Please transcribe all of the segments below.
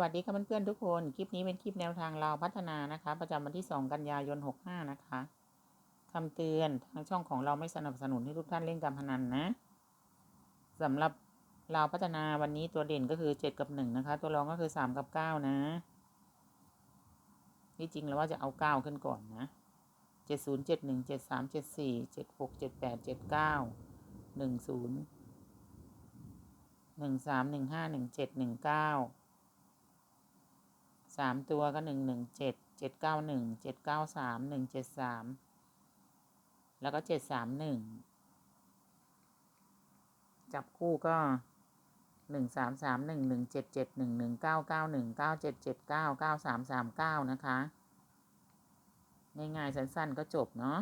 วัสดีค่ะเพื่อนๆทุกคน คลิปนี้เป็นคลิปแนวทางเราพัฒนานะคะ ประจำวันที่ 2 กันยายน 65 นะคะคำเตือนทางช่องของเราไม่สนับสนุนให้ทุกท่านเล่นการพนันนะสำหรับเราพัฒนาวันนี้ตัวเด่นก็คือ 7 กับ 1 นะคะ ตัวรองก็คือ 3 กับ 9 นะที่จริงแล้วว่าจะเอา 9 ขึ้นก่อนนะ 70 71 73 74 76 78 79 10หนึ่งสามหนึ่งห้าหนึ่งเจ็ดหนึ่งเก้า สามตัวก็หนึ่งหนึ่งเจ็ดเจ็ดเก้าหนึ่งเจ็ดเก้าสามหนึ่งเจ็ดสามแล้วก็เจ็ดสามหนึ่งจับคู่ก็หนึ่งสามสามหนึ่งหนึ่งเจ็ดเจ็ดหนึ่งหนึ่งเก้าเก้าหนึ่งเก้าเจ็ดเจ็ดเก้าเก้าสามสามเก้านะคะ ง่ายๆสั้นๆก็จบเนาะ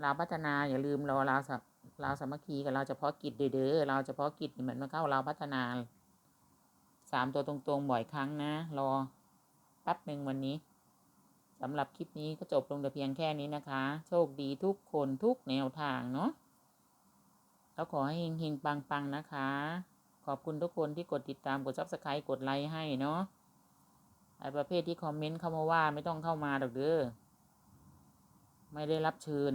เราพัฒนาอย่าลืมรอเราสับเราสามัคคีกับเราเฉพาะกิจเด้อเราเฉพาะกิจนี่มันมาเข้าเราพัฒนาสามตัวตรงๆบ่อยครั้งนะ รอ แป๊บหนึ่งวันนี้สำหรับคลิปนี้ก็จบลงแต่เพียงแค่นี้นะคะ โชคดีทุกคนทุกแนวทางเนาะแล้วขอให้เฮงๆปังๆนะคะ ขอบคุณทุกคนที่กดติดตามกดซับสไครต์กดไลค์ให้เนาะไอประเภทที่คอมเมนต์เข้ามาว่าไม่ต้องเข้ามาหรอกเด้อไม่ได้รับเชิญ